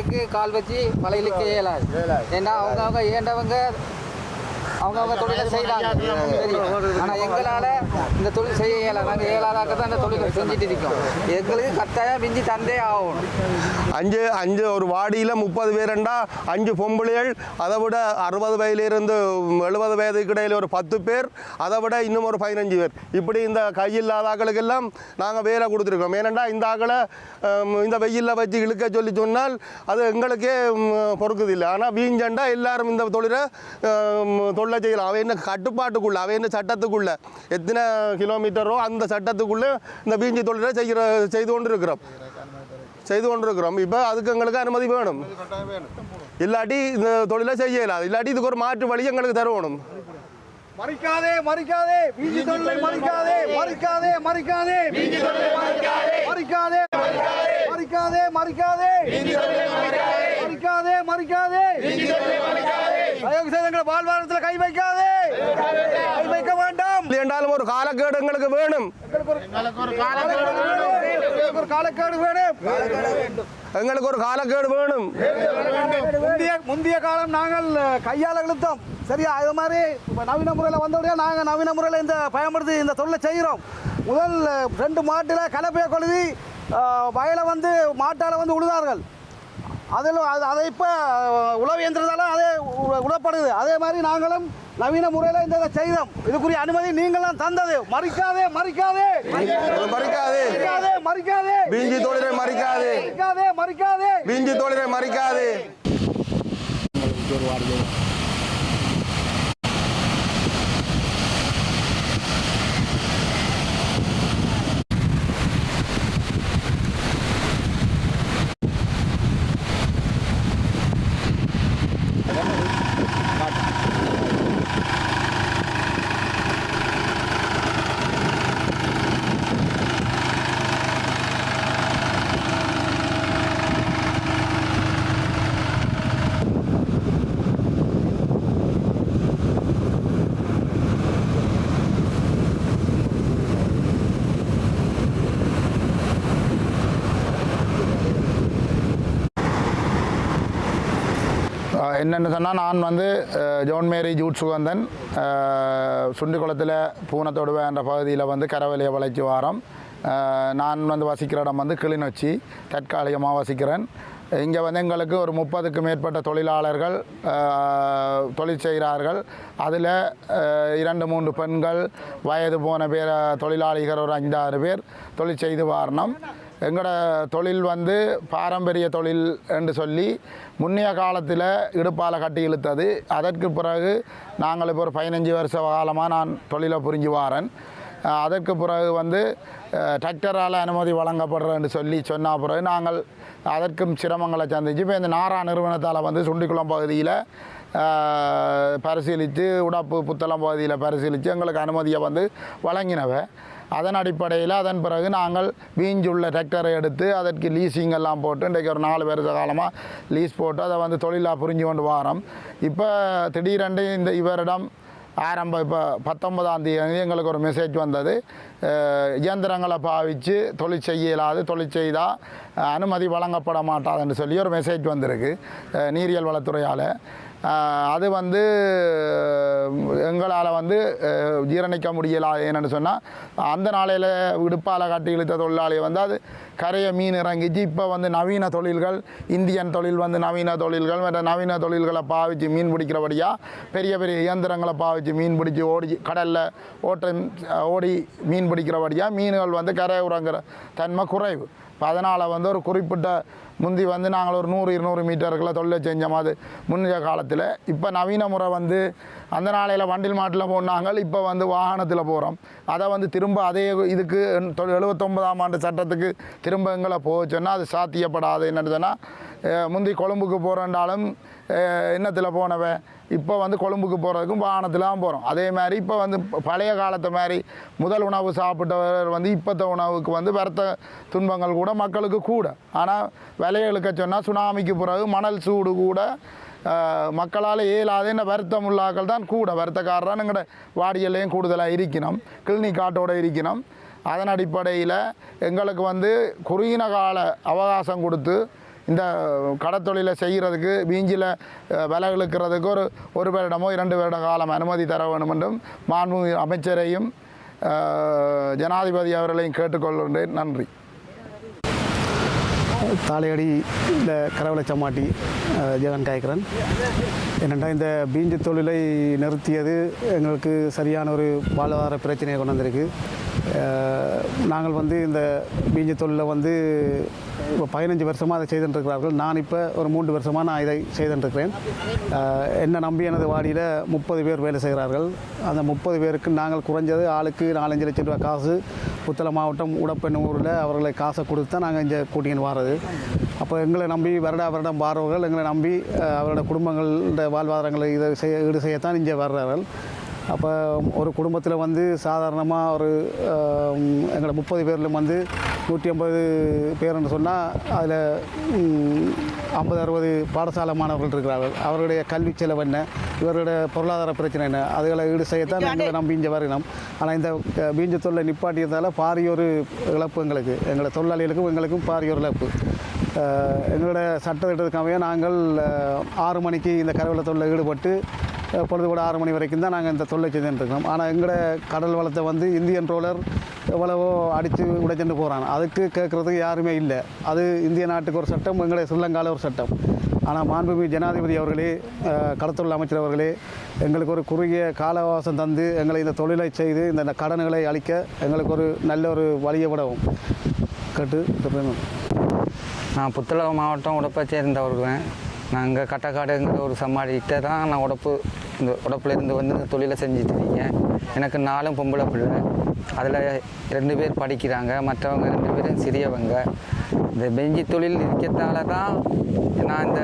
எங்களுக்கு கால் வச்சு பழையிலுக்கு இயலாது ஏன்னா அவங்க அவங்க ஏண்டவங்க அவங்க அவங்க தொழிலை செய்யறாங்க தெரியும் ஆனால் எங்களால் இந்த தொழில் செய்ய இயலாது நாங்கள் இயலாதாக்க தான் இந்த தொழிலை செஞ்சுட்டு இருக்கோம். எங்களுக்கு கட்டாயம் மிஞ்சி தந்தே ஆகணும். அஞ்சு அஞ்சு ஒரு வாடியில் முப்பது பேருண்டா அஞ்சு பொம்பளைகள் அதை விட அறுபது வயதிலிருந்து எழுபது வயதுக்கு இடையில் ஒரு பத்து பேர் அதை விட இன்னும் ஒரு பதினஞ்சு பேர். இப்படி இந்த கையில்லாத ஆக்களுக்கெல்லாம் நாங்கள் வேலை கொடுத்துருக்கோம். ஏனெண்டா இந்த ஆக்களை இந்த வெயிலில் வச்சு இழுக்க சொல்லி சொன்னால் அது எங்களுக்கே ஹம், பொறுக்குது இல்லை. ஆனால் வீஞ்சண்டா எல்லாரும் இந்த தொழிலை ஹம், தொழிலை செய்யலாம் அவன் என்ன கட்டுப்பாட்டுக்குள்ள அவன் என்ன சட்டத்துக்குள்ள? எத்தனை கிலோமீட்டரோ அந்த சட்டத்துக்குள்ளே இந்த வீஞ்சி தொழிலை செய்கிற செய்து கொண்டு இருக்கிறோம் செய்து கொண்டிருக்கிறோம். இப்போ அதுக்கு எங்களுக்கு அனுமதி வேணும். இல்லாட்டி இந்த தொழிலை செய்ய இயலாது இல்லாட்டி இதுக்கு ஒரு மாற்று வழி எங்களுக்கு தருவணும். மறிக்காதே மறிக்காதே. வீதி தொழிலை மறிக்காதே மறிக்காதே மறிக்காதே. மறிக்காதே. மறிக்காதே மறிக்காதே. மறிக்காதே மறிக்காதே மறிக்காதே வீதி தொழிலை மறிக்காதே எங்களை வாழ்வாதாரத்தில் கை வைக்காதே. கை வைக்க வேண்டாம். என்றாலும் ஒரு காலக்கேடு எங்களுக்கு வேணும். எங்களுக்கு ஒரு காலக்கேடு வேணும். எங்களுக்கு ஒரு காலக்கேடு வேணும். முந்தைய முந்தைய காலம் நாங்கள் கையால் இழுத்தோம் சரியா? அது மாதிரி இப்போ நவீன முறையில் வந்தோடனே நாங்கள் நவீன முறையில் இந்த பயன்படுத்தி இந்த தொழிலை செய்கிறோம். முதல் ரெண்டு மாட்டில் கலப்பையை கொழுவி வயலை வந்து மாட்டால் வந்து உழுதார்கள். அதில் அது அதை இப்போ உழவு இயந்திரத்தால் அதே உழப்படுது அதே மாதிரி நாங்களும் நவீன முறையில் இந்த இதை செய்தோம். இதுக்குரிய அனுமதி நீங்களும் தந்தது. மறிக்காதே மறிக்காதே. மறிக்காது மறிக்காதே. வீஞ்சி தொழிலை மறிக்காது. மறிக்காதே மறிக்காதே. வீஞ்சி தொழிலை மறிக்காது. என்னென்னு சொன்னால் நான் வந்து ஜோன் மேரி ஜூட் சுகந்தன் சுண்டிக்குளத்தில் பூனத்தொடுவை என்ற பகுதியில் வந்து கரவலையை வளைச்சி வாரம். நான் வந்து வசிக்கிற இடம் வந்து கிளிநொச்சி. தற்காலிகமாக வசிக்கிறேன். இங்கே வந்து எங்களுக்கு ஒரு முப்பதுக்கு மேற்பட்ட தொழிலாளர்கள் தொழில் செய்கிறார்கள். அதில் இரண்டு மூன்று பெண்கள் வயது போன பேர் தொழிலாளிகள் ஒரு அஞ்சாறு பேர் தொழில் செய்து வாரணம். எங்களோட தொழில் வந்து பாரம்பரிய தொழில் என்று சொல்லி முன்னைய காலத்தில் இடுப்பால் கட்டி இழுத்தது. அதற்கு பிறகு நாங்கள் இப்போ ஒரு பதினஞ்சு வருஷ காலமாக நான் தொழிலை புரிஞ்சு வாரேன். அதற்கு பிறகு வந்து டிராக்டரால் அனுமதி வழங்கப்படுறேன்னு சொல்லி சொன்ன பிறகு நாங்கள் அதற்கும் சிரமங்களை சந்திச்சு இப்போ இந்த நாரா நிறுவனத்தால் வந்து சுண்டிக்குளம் பகுதியில் பரிசீலித்து உடப்பு புத்தளம் பகுதியில் பரிசீலித்து எங்களுக்கு அனுமதியை வந்து வழங்கினவ. அதன் அடிப்படையில் அதன் பிறகு நாங்கள் வீஞ்சுள்ள டிராக்டரை எடுத்து அதற்கு லீஸிங் எல்லாம் போட்டு இன்றைக்கு ஒரு நாலு வருஷ காலமாக லீஸ் போட்டு அதை வந்து தொழிலாக புரிஞ்சு கொண்டு வாரோம். இப்போ திடீரென்று இந்த இவரிடம் ஆரம்ப இப்போ பத்தொன்பதாம் தேதி எங்களுக்கு ஒரு மெசேஜ் வந்தது. இயந்திரங்களை பாவித்து தொழில் செய்ய இயலாது தொழில் செய்தால் அனுமதி வழங்கப்பட மாட்டாதுன்னு சொல்லி ஒரு மெசேஜ் வந்திருக்கு நீரியல் வளத்துறையால். அது வந்து எங்களால் வந்து ஜீரணிக்க முடியலா என்னென்னு சொன்னால் அந்த நாளையில் விடுப்பால் கட்டி இழுத்த தொழிலாளி வந்து அது கரையை மீன் இறங்கிச்சு. இப்போ வந்து நவீன தொழில்கள் இந்தியன் தொழில் வந்து நவீன தொழில்கள் மற்ற நவீன தொழில்களை பாவிச்சு மீன் பிடிக்கிறபடியாக பெரிய பெரிய இயந்திரங்களை பாவிச்சு மீன் பிடிச்சி ஓடி கடலில் ஓட்ட ஓடி மீன் பிடிக்கிறபடியாக மீன்கள் வந்து கரை உறங்குற தன்மை குறைவு. இப்போ அதனால் வந்து ஒரு குறிப்பிட்ட முந்தி வந்து நாங்கள் ஒரு நூறு இருநூறு மீட்டருக்குள்ள தொழிலை செஞ்சோம். அது முன்னைய காலத்தில். இப்போ நவீன முறை வந்து அந்த நாளையில் வண்டில் மாட்டில் போனாங்க. இப்போ வந்து வாகனத்தில் போகிறோம் அதை வந்து திரும்ப அதே இதுக்கு தொ- எழுபத்தொன்பதாம் ஆண்டு சட்டத்துக்கு திரும்ப எங்களை போக சொன்னால் அது சாத்தியப்படாது. என்னன்னு சொன்னால் முந்தி கொழும்புக்கு போகிறேன்டாலும் என்னத்தில் போனவன்? இப்போ வந்து கொழும்புக்கு போகிறதுக்கும் வாகனத்தில் தான் போகிறோம் அதே மாதிரி இப்போ வந்து பழைய காலத்து மாதிரி முதல் உணவு சாப்பிட்டவர் வந்து இப்போத்த உணவுக்கு வந்து வரத்த துன்பங்கள் கூட மக்களுக்கு கூட. ஆனால் விலையெழுக்க சொன்னால் சுனாமிக்கு பிறகு மணல் சூடு கூட மக்களால் இயலாத என்ன வருத்தம் உள்ளாக்கள் தான் கூட. வருத்தக்காரரான் எங்களோட வாடியல்லையும் கூடுதலாக இருக்கணும் கிளினிக் காட்டோட இருக்கணும் அதன் அடிப்படையில் எங்களுக்கு வந்து குறுகின கால அவகாசம் கொடுத்து இந்த கடத்தொழிலை செய்கிறதுக்கு வீஞ்சில் விலை இழுக்கிறதுக்கு ஒரு ஒரு வருடமோ இரண்டு வருட காலம் அனுமதி தர வேண்டும் என்றும் மாண்பு அமைச்சரையும் ஜனாதிபதி அவர்களையும் கேட்டுக்கொள்கின்றேன். நன்றி. தாளையடி இந்த கரவலை சம்மாட்டி ஜெகன் காய்க்கிறன் என்னென்னா இந்த பீஞ்சு தொழிலை நிறுத்தியது எங்களுக்கு சரியான ஒரு வாழ்வாதார பிரச்சனையை கொண்டு வந்திருக்கு. நாங்கள் வந்து இந்த பீஞ்சு தொழிலில் வந்து இப்போ பதினஞ்சு வருஷமாக அதை செய்துட்டுருக்கிறார்கள். நான் இப்போ ஒரு மூன்று வருஷமாக நான் இதை செய்துட்டுருக்கிறேன். என்னை நம்பி எனது வாடியில் முப்பது பேர் வேலை செய்கிறார்கள். அந்த முப்பது பேருக்கு நாங்கள் குறைஞ்சது ஆளுக்கு நாலஞ்சு லட்சம் ரூபாய் காசு. புத்தளை மாவட்டம் உடப்பெண்ணூரில் அவர்களை காசை கொடுத்து தான் நாங்கள் இங்கே கூட்டின்னு வாரது அப்போ எங்களை நம்பி வருடா வருடம் வாரவர்கள் எங்களை நம்பி அவரோட குடும்பங்களோட வாழ்வாதாரங்களை இதை செய்ய ஈடு செய்யத்தான் இங்கே வர்றார்கள். அப்போ ஒரு குடும்பத்தில் வந்து சாதாரணமாக ஒரு எங்களை முப்பது பேரில் வந்து நூற்றி ஐம்பது பேர்னு சொன்னால் அதில் ஐம்பது அறுபது பாடசாலை மாணவர்கள் இருக்கிறார்கள். அவருடைய கல்வி செலவு என்ன? இவருடைய பொருளாதார பிரச்சனை என்ன? அதுகளை ஈடு செய்யத்தான் எங்களை நம்பி இங்கே வரணும் ஆனால் இந்த பீஞ்ச தொல்லை நிப்பாட்டியதால் பாரிய ஒரு இழப்பு எங்களுக்கு. எங்களை தொழிலாளிகளுக்கும் எங்களுக்கும் பாரிய ஒரு இழப்பு. எங்களோட சட்டத்திட்டத்துக்காகவே நாங்கள் ஆறு மணிக்கு இந்த கரவலை தொழிலில் ஈடுபட்டு பொழுது கூட ஆறு மணி வரைக்கும் தான் நாங்கள் இந்த தொல்லை செய்துருக்கோம் ஆனால் எங்களோட கடல் வளத்தை வந்து இந்தியன் ட்ரோலர் எவ்வளவோ அடித்து உடைச்சுட்டு போகிறான் அதுக்கு கேட்குறதுக்கு யாருமே இல்லை. அது இந்திய நாட்டுக்கு ஒரு சட்டம் எங்களுடைய ஸ்ரீலங்காவில் ஒரு சட்டம். ஆனால் மாண்புமிகு ஜனாதிபதி அவர்களே கடத்தொழில் அமைச்சர் அவர்களே எங்களுக்கு ஒரு குறுகிய கால அவகாசம் தந்து எங்களை இந்த தொழிலை செய்து இந்த கடன்களை அளிக்க எங்களுக்கு ஒரு நல்ல ஒரு வழியை விடவும். கேட்டு நான் புத்தளவு மாவட்டம் உடப்பை சேர்ந்தவர்கள். நாங்கள் கட்டக்காடுங்கிற ஒரு சமாளிக்கிட்ட தான் நான் உடப்பு இந்த உடப்புலேருந்து வந்து இந்த தொழிலை செஞ்சுட்டு இருக்கேன். எனக்கு நாலும் பொம்பளை பிள்ளை. அதில் ரெண்டு பேர் படிக்கிறாங்க. மற்றவங்க ரெண்டு பேரும் சிறியவங்க. இந்த பெஞ்சி தொழில் இருக்கிறதால தான் நான் இந்த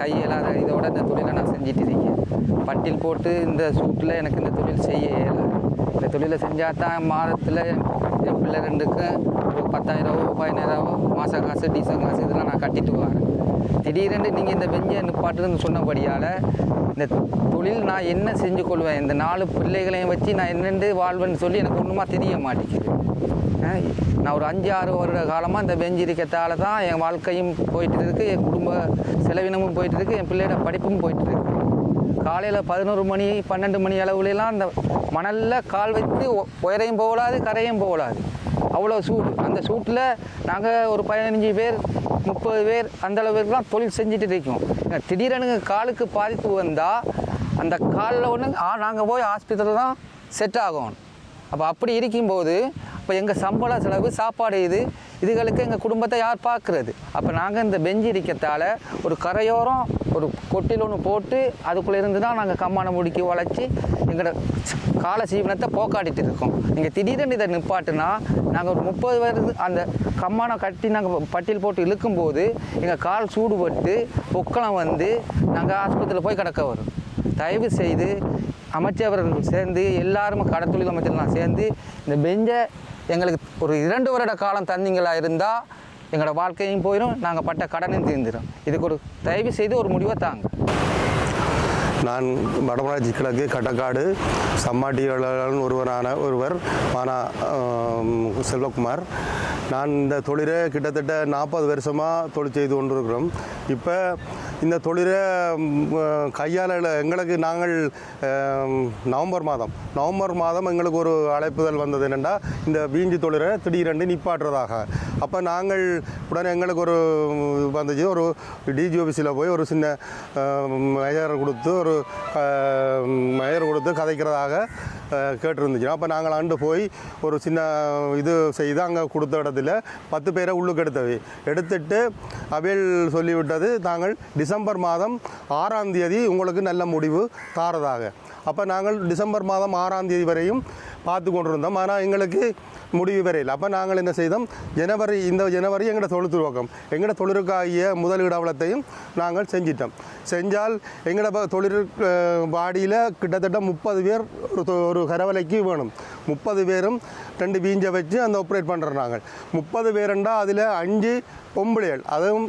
கையில்லாத இதோட இந்த தொழிலை நான் செஞ்சுட்டு இருக்கேன். பட்டில் போட்டு இந்த சூட்டில் எனக்கு இந்த தொழில் செய்ய இயலாது. இந்த தொழிலை செஞ்சால் தான் மாதத்தில் என் பிள்ளை ரெண்டுக்கும் ஒரு பத்தாயிரமோ பதினாயிரமோ மாத காசு டீசல் காசு இதெல்லாம் நான் கட்டிட்டு வரேன். திடீரென்று நீங்கள் இந்த பெஞ்சை நிப்பாட்டுன்னு சொன்னபடியால் இந்த தொழில் நான் என்ன செஞ்சு கொள்வேன்? இந்த நாலு பிள்ளைகளையும் வச்சு நான் என்னென்று வாழ்வேன்னு சொல்லி எனக்கு ஒன்றுமா தெரிய மாட்டேங்குது. நான் ஒரு அஞ்சு ஆறு வருட காலமாக இந்த பெஞ்சு இருக்கிறதால தான் என் வாழ்க்கையும் போயிட்டு இருக்கு என் குடும்ப செலவினமும் போயிட்டு இருக்கு என் பிள்ளையோட படிப்பும் போயிட்டு இருக்கு காலையில் பதினோரு மணி பன்னெண்டு மணி அளவுலலாம் அந்த மணலில் கால் வைத்து உயரையும் போகலாது கரையும் போகலாது. அவ்வளோ சூடு. அந்த சூட்டில் நாங்கள் ஒரு பதினஞ்சு பேர் முப்பது பேர் அந்தளவுக்குலாம் தொழில் செஞ்சுட்டு இருக்கோம். திடீரெனுங்க காலுக்கு பாதிப்பு வந்தால் அந்த காலில் ஒன்று நாங்கள் போய் ஆஸ்பத்திரியில் தான் செட் ஆகும் அப்போ அப்படி இருக்கும்போது அப்போ எங்கள் சம்பள செலவு சாப்பாடு இது இதுகளுக்கு எங்கள் குடும்பத்தை யார் பார்க்குறது? அப்போ நாங்கள் இந்த பெஞ்சு இருக்கத்தால் ஒரு கரையோரம் ஒரு கொட்டில் ஒன்று போட்டு அதுக்குள்ளே இருந்து தான் நாங்கள் கம்மான முடிக்கி உழைச்சி எங்களோட கால சீவனத்தை போக்காடிட்டு இருக்கோம். நீங்கள் திடீர்னு இதை நிப்பாட்டுனா நாங்கள் ஒரு முப்பது வருது அந்த கம்மானம் கட்டி நாங்கள் பட்டியல் போட்டு இழுக்கும்போது எங்கள் கால் சூடுபட்டு பொக்களம் வந்து நாங்கள் ஆஸ்பத்திரியில் போய் கிடக்க வரும். தயவு செய்து அமைச்சர்கள் சேர்ந்து எல்லாரும் கடத்தொழில் அமைச்சர்லாம் சேர்ந்து இந்த பெஞ்சை எங்களுக்கு ஒரு இரண்டு வருட காலம் தந்திங்களா இருந்தால் எங்களோட வாழ்க்கையும் போயிடும் நாங்கள் பட்ட கடனையும் தீர்ந்துடும் இதுக்கு ஒரு தயவு செய்து ஒரு முடிவை தாங்க. நான் வடமராட்சி கிழக்கு கட்டக்காடு சம்மாட்டியாளர்கள் ஒருவரான ஒருவர் மானா செல்வகுமார். நான் இந்த தொழிலை கிட்டத்தட்ட நாற்பது வருஷமாக தொழில் செய்து கொண்டிருக்கிறோம். இப்போ இந்த தொழிலை கையால் கையாள எங்களுக்கு நாங்கள் நவம்பர் மாதம் நவம்பர் மாதம் எங்களுக்கு ஒரு அழைப்புதல் வந்தது என்னென்னா இந்த பீஞ்சி தொழிலை திடீரென்று நிப்பாட்டுறதாக. அப்போ நாங்கள் உடனே எங்களுக்கு ஒரு வந்துச்சு. ஒரு டிஜி ஆஃபீஸில் போய் ஒரு சின்ன மேயர் கொடுத்து ஒரு மேயர் கொடுத்து கதைக்கிறதாக கேட்டிருந்துச்சு அப்போ நாங்கள் ஆண்டு போய் ஒரு சின்ன இது செய்து அங்கே கொடுத்த இடத்துல பத்து பேரை உள்ளுக்கு எடுத்தவை எடுத்துட்டு அவையில் சொல்லிவிட்டது நாங்கள் டிசம்பர் மாதம் ஆறாம் தேதி உங்களுக்கு நல்ல முடிவு தாரதாக. அப்போ நாங்கள் டிசம்பர் மாதம் ஆறாம் தேதி வரையும் பார்த்து கொண்டிருந்தோம். ஆனால் எங்களுக்கு முடிவு வரையில். அப்போ நாங்கள் என்ன செய்தோம்? ஜனவரி இந்த ஜனவரி எங்களோட தொழில் துவக்கம். எங்களோட தொழிலுக்காகிய முதலீடவளத்தையும் நாங்கள் செஞ்சிட்டோம். செஞ்சால் எங்களோட ப- தொழில் பாடியில் கிட்டத்தட்ட முப்பது பேர் ஒரு கரவலைக்கு வேணும். முப்பது பேரும் ரெண்டு வீஞ்சை வச்சு அந்த ஆப்ரேட் நாங்கள். முப்பது பேருண்டா அதில் அஞ்சு பொம்பளைகள் அதுவும்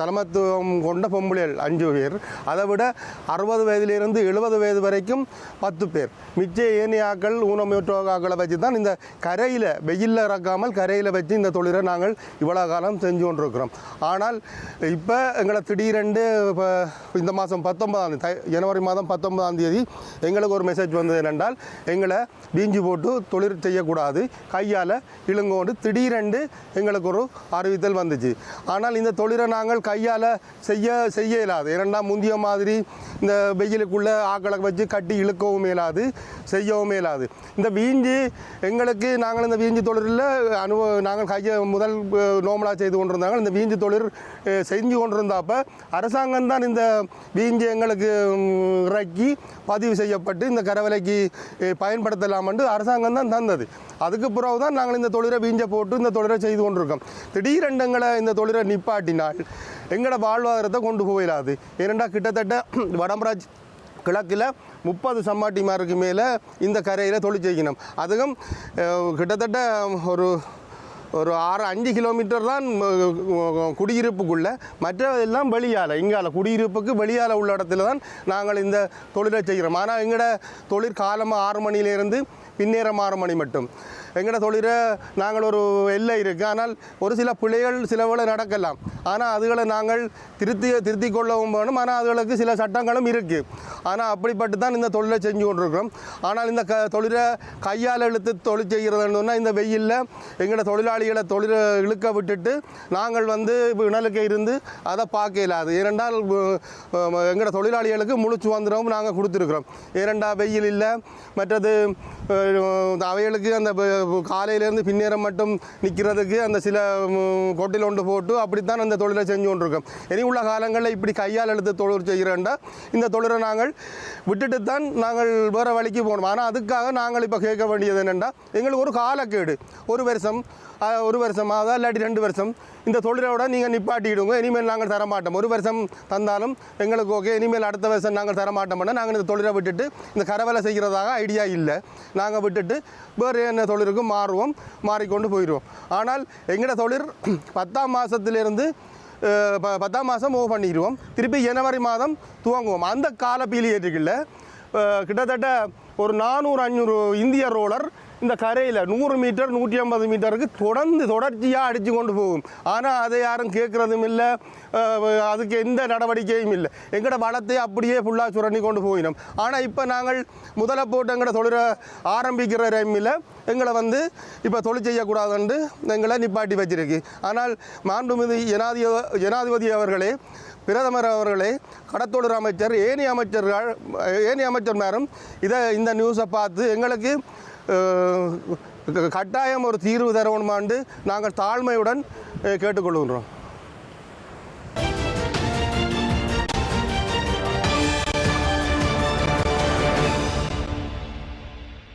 தலைமத்துவம் கொண்ட பொம்பளைகள் அஞ்சு பேர். அதை விட அறுபது வயதிலிருந்து எழுபது வயது வரைக்கும் பத்து பேர். மிச்ச ஏனியாக்கள் ஊனமுற்றோக்காக்களை வச்சு தான் இந்த கரையில் வெயிலில் இறக்காமல் கரையில் வச்சு இந்த தொழிலை நாங்கள் இவ்வளோ காலம் செஞ்சு கொண்டிருக்கிறோம். ஆனால் இப்போ எங்களை திடீரெண்டு இப்போ இந்த மாதம் பத்தொன்பதாம் தேதி ஜனவரி மாதம் பத்தொன்பதாம் தேதி எங்களுக்கு ஒரு மெசேஜ் வந்தது என்னென்றால் எங்களை பீஞ்சு போட்டு தொழில் செய்யக்கூடாது. கையால் இழுங்கோண்டு திடீரெண்டு எங்களுக்கு ஒரு அறிவித்தல் வந்துச்சு. ஆனால் இந்த தொழிலை நாங்கள் கையால் செய்ய செய்ய இயலாது. இரண்டாம் முந்திய மாதிரி இந்த வெயிலுக்குள்ளே ஆக்களை வச்சு கட்டி இழுக்கவும் இயலாது செய்யவும் இயலாது. இந்த வீஞ்சி எங்களுக்கு நாங்கள் இந்த வீஞ்சு தொழிலில் அனுபவ நாங்கள் கையை முதல் நோமலாக செய்து கொண்டிருந்தாங்க. இந்த வீஞ்சி தொழில் செஞ்சு கொண்டிருந்தப்ப அரசாங்கம் தான் இந்த வீஞ்சி எங்களுக்கு இறக்கி பதிவு செய்யப்பட்டு இந்த கரவலைக்கு பயன்படுத்தலாம் என்று அரசாங்கம் தான் தந்தது. அதுக்கு பிறகு தான் நாங்கள் இந்த தொழிலை வீஞ்ச போட்டு இந்த தொழிலை செய்து கொண்டிருக்கோம். திடீர் எங்களை இந்த தொழிலை நிப்பாட்டினால் எங்களோட வாழ்வாதாரத்தை கொண்டு போயிடாது. ஏனெண்டா கிட்டத்தட்ட வடமராஜ் கிழக்கில் முப்பது சம்மாட்டிமாருக்கு மேலே இந்த கரையில் தொழில் செய்யணும். அதுவும் கிட்டத்தட்ட ஒரு ஒரு ஆறு அஞ்சு கிலோமீட்டர் தான் குடியிருப்புக்குள்ளே. மற்றதெல்லாம் வெளியால். இங்கால குடியிருப்புக்கு வெளியால் உள்ள இடத்துல தான் நாங்கள் இந்த தொழிலை செய்கிறோம். ஆனால் எங்களோட தொழில் காலமாக ஆறு மணியிலேருந்து பின்னேறம் ஆறு மணி மட்டும். எங்களோட தொழிலை நாங்கள் ஒரு எல்லை இருக்குது ஆனால் ஒரு சில பிழைகள் சிலவுகளை நடக்கலாம். ஆனால் அதுகளை நாங்கள் திருத்தி திருத்தி கொள்ளவும் வேணும். ஆனால் அதுகளுக்கு சில சட்டங்களும் இருக்குது ஆனால் அப்படிப்பட்டு தான் இந்த தொழிலை செஞ்சு கொண்டிருக்கிறோம். ஆனால் இந்த க தொழிலை கையால் இழுத்து தொழில் செய்கிறதுன்னு சொன்னால் இந்த வெயிலில் எங்களோட தொழிலாளி தொழிலாளிகளை தொழிலை இழுக்க விட்டுட்டு நாங்கள் வந்து இணலுக்கு இருந்து அதை பார்க்க அது ஏனென்றால் எங்களோட தொழிலாளிகளுக்கு முழு சுதந்திரமும் நாங்கள் கொடுத்துருக்குறோம். ஏனெண்டா வெயில் இல்லை மற்றது அவைகளுக்கு அந்த காலையிலேருந்து பின்னேரம் மட்டும் நிற்கிறதுக்கு அந்த சில கொட்டில் ஒன்று போட்டு அப்படித்தான் அந்த தொழிலை செஞ்சு கொண்டிருக்கோம். இனி உள்ள காலங்களில் இப்படி கையால் எடுத்து தொழில் செய்கிறேன்டா இந்த தொழிலை நாங்கள் விட்டுட்டு தான் நாங்கள் வேறு வழிக்கு போகணும். ஆனால் அதுக்காக நாங்கள் இப்போ கேட்க வேண்டியது என்னென்னா எங்களுக்கு ஒரு காலக்கேடு. ஒரு வருஷம் ஒரு வருஷமாக இல்லாட்டி ரெண்டு வருஷம்? இந்த தொழிலோட நீங்கள் நிப்பாட்டிடுங்க. இனிமேல் நாங்கள் தர மாட்டோம் ஒரு வருஷம் தந்தாலும் எங்களுக்கு ஓகே. இனிமேல் அடுத்த வருஷம் நாங்கள் தர மாட்டோம்னா நாங்கள் இந்த தொழிலை விட்டுட்டு இந்த கரவேலை செய்கிறதாக ஐடியா இல்லை. நாங்கள் விட்டுட்டு வேறு என்ன தொழிலுக்கு மாறுவோம். மாறிக்கொண்டு போயிடுவோம். ஆனால் எங்களோட தொழில் பத்தாம் மாதத்துலேருந்து ப- பத்தாம் மாதம் மூவ் பண்ணிடுவோம். திருப்பி ஜனவரி மாதம் துவங்குவோம். அந்த கால பீலியேட்டுகளில் கிட்டத்தட்ட ஒரு நானூறு அஞ்சூறு இந்திய ரோலர் இந்த கரையில் நூறு மீட்டர் நூற்றி ஐம்பது மீட்டருக்கு தொடர்ந்து தொடர்ச்சியாக அடித்து கொண்டு போகும். ஆனால் அதை யாரும் கேட்குறதும் இல்லை. அதுக்கு எந்த நடவடிக்கையும் இல்லை. எங்களோட வளத்தை அப்படியே ஃபுல்லாக சுரண்டி கொண்டு போயினோம் ஆனால் இப்போ நாங்கள் முதல்ல போட்டு எங்களை தொழில ஆரம்பிக்கிற டைமில் எங்களை வந்து இப்போ தொழில் செய்யக்கூடாதுன்னு எங்களை நிப்பாட்டி வச்சிருக்கு. ஆனால் மாண்புமிகு ஜனாதிபதி ஜனாதிபதி அவர்களே பிரதமர் அவர்களே கடத்தொழில் அமைச்சர் ஏனி அமைச்சர்கள் ஏனி அமைச்சர்மாரும் இதை இந்த நியூஸை பார்த்து எங்களுக்கு கட்டாயம் ஒரு தீர்வு தரணுமாண்டு நாங்கள் தாழ்மையுடன் கேட்டுக்கொள்கின்றோம்.